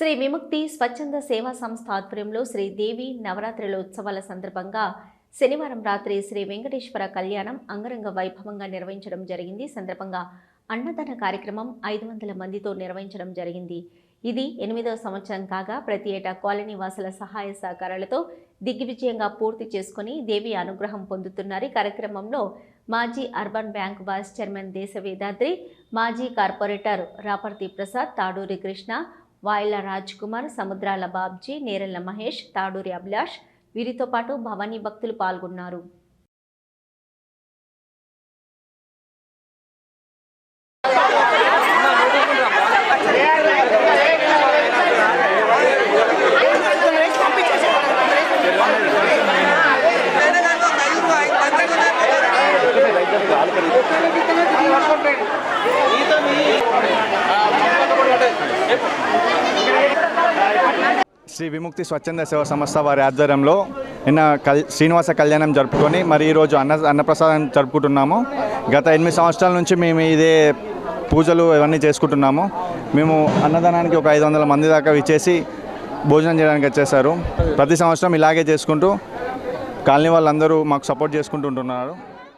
శ్రీ విముక్తి స్వచ్ఛంద సేవా సంస్థ ఆధ్వర్యంలో శ్రీదేవి నవరాత్రుల ఉత్సవాల సందర్భంగా శనివారం రాత్రి శ్రీ వెంకటేశ్వర కళ్యాణం అంగరంగ వైభవంగా నిర్వహించడం జరిగింది. సందర్భంగా అన్నదాన కార్యక్రమం ఐదు వందల మందితో నిర్వహించడం జరిగింది. ఇది ఎనిమిదవ సంవత్సరం కాగా ప్రతి ఏటా కాలనీ వాసుల సహాయ సహకారాలతో దిగ్విజయంగా పూర్తి చేసుకుని దేవి అనుగ్రహం పొందుతున్నారు. ఈ కార్యక్రమంలో మాజీ అర్బన్ బ్యాంక్ వైస్ చైర్మన్ దేశ వేదాద్రి మాజీ కార్పొరేటర్ రాపర్తి ప్రసాద్ తాడూరి కృష్ణ వాయిల రాజ్ కుమార్ సముద్రాల బాబ్జీ నేరెళ్ళ మహేష్ తాడూరి అభిలాష్ వీరితో పాటు భవానీ భక్తులు పాల్గొన్నారు. శ్రీ విముక్తి స్వచ్ఛంద సేవా సంస్థ వారి ఆధ్వర్యంలో నిన్న కల్ శ్రీనివాస కళ్యాణం జరుపుకొని మరి ఈరోజు అన్న అన్నప్రసాదం జరుపుకుంటున్నాము. గత ఎనిమిది సంవత్సరాల నుంచి మేము ఇదే పూజలు ఇవన్నీ చేసుకుంటున్నాము. మేము అన్నదానానికి ఒక ఐదు వందల మంది దాకా ఇచ్చేసి భోజనం చేయడానికి వచ్చేసారు. ప్రతి సంవత్సరం ఇలాగే చేసుకుంటూ కాలనీ వాళ్ళందరూ మాకు సపోర్ట్ చేసుకుంటూ ఉంటున్నారు.